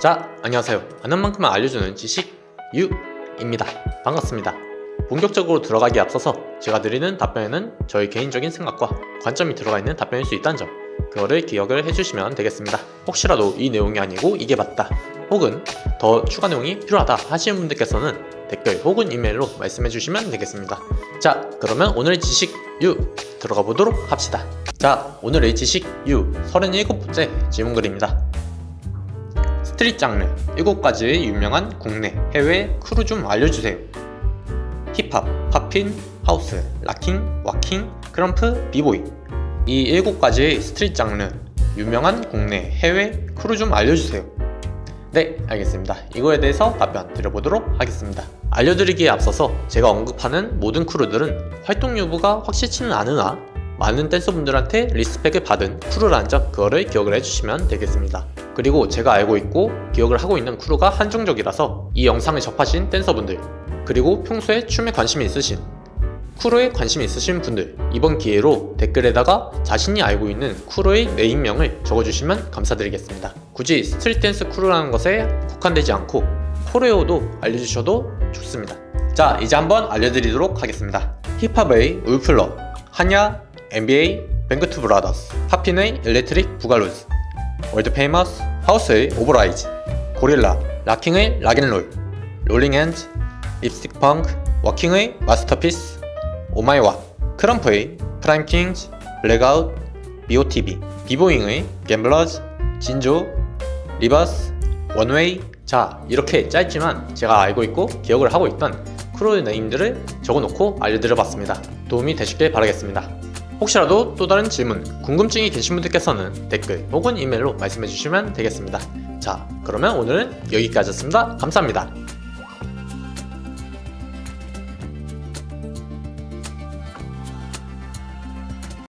자, 안녕하세요. 아는 만큼만 알려주는 지식 유입니다. 반갑습니다. 본격적으로 들어가기에 앞서서 제가 드리는 답변에는 저의 개인적인 생각과 관점이 들어가 있는 답변일 수 있다는 점, 그거를 기억을 해주시면 되겠습니다. 혹시라도 이 내용이 아니고 이게 맞다, 혹은 더 추가 내용이 필요하다 하시는 분들께서는 댓글 혹은 이메일로 말씀해 주시면 되겠습니다. 자, 그러면 오늘의 지식 유 들어가 보도록 합시다. 자, 오늘의 지식 유 37번째 질문글입니다. 스트릿 장르 7가지의 유명한 국내, 해외 크루 좀 알려주세요. 힙합, 팝핀, 하우스, 락킹, 와킹, 크럼프, 비보이 이 7가지의 스트릿 장르 유명한 국내, 해외 크루 좀 알려주세요. 네, 알겠습니다. 이거에 대해서 답변 드려보도록 하겠습니다. 알려드리기에 앞서서 제가 언급하는 모든 크루들은 활동 여부가 확실치는 않으나 많은 댄서분들한테 리스펙을 받은 크루라는 점 그거를 기억을 해주시면 되겠습니다. 그리고 제가 알고 있고 기억을 하고 있는 크루가 한정적이라서 이 영상을 접하신 댄서분들 그리고 평소에 춤에 관심이 있으신 크루에 관심이 있으신 분들 이번 기회로 댓글에다가 자신이 알고 있는 크루의 네임명을 적어주시면 감사드리겠습니다. 굳이 스트릿 댄스 크루라는 것에 국한되지 않고 코레오도 알려주셔도 좋습니다. 자 이제 한번 알려드리도록 하겠습니다. 힙합의 울플러, 한야, NBA, 뱅크투 브라더스, 팝핀의 일렉트릭 부갈로즈, 월드 페이머스, 하우스의 오버라이즈, 고릴라, 락킹의 락앤롤, 롤링핸즈, 립스틱 펑크, 워킹의 마스터피스, 오마이와, 크럼프의 프라임 킹즈, 블랙아웃, BOTB, 비보잉의 갬블러즈, 진조, 리버스, 원웨이 자 이렇게 짧지만 제가 알고 있고 기억을 하고 있던 크루의 네임들을 적어놓고 알려드려봤습니다. 도움이 되시길 바라겠습니다. 혹시라도 또 다른 질문, 궁금증이 계신 분들께서는 댓글 혹은 이메일로 말씀해 주시면 되겠습니다. 자, 그러면 오늘은 여기까지였습니다. 감사합니다.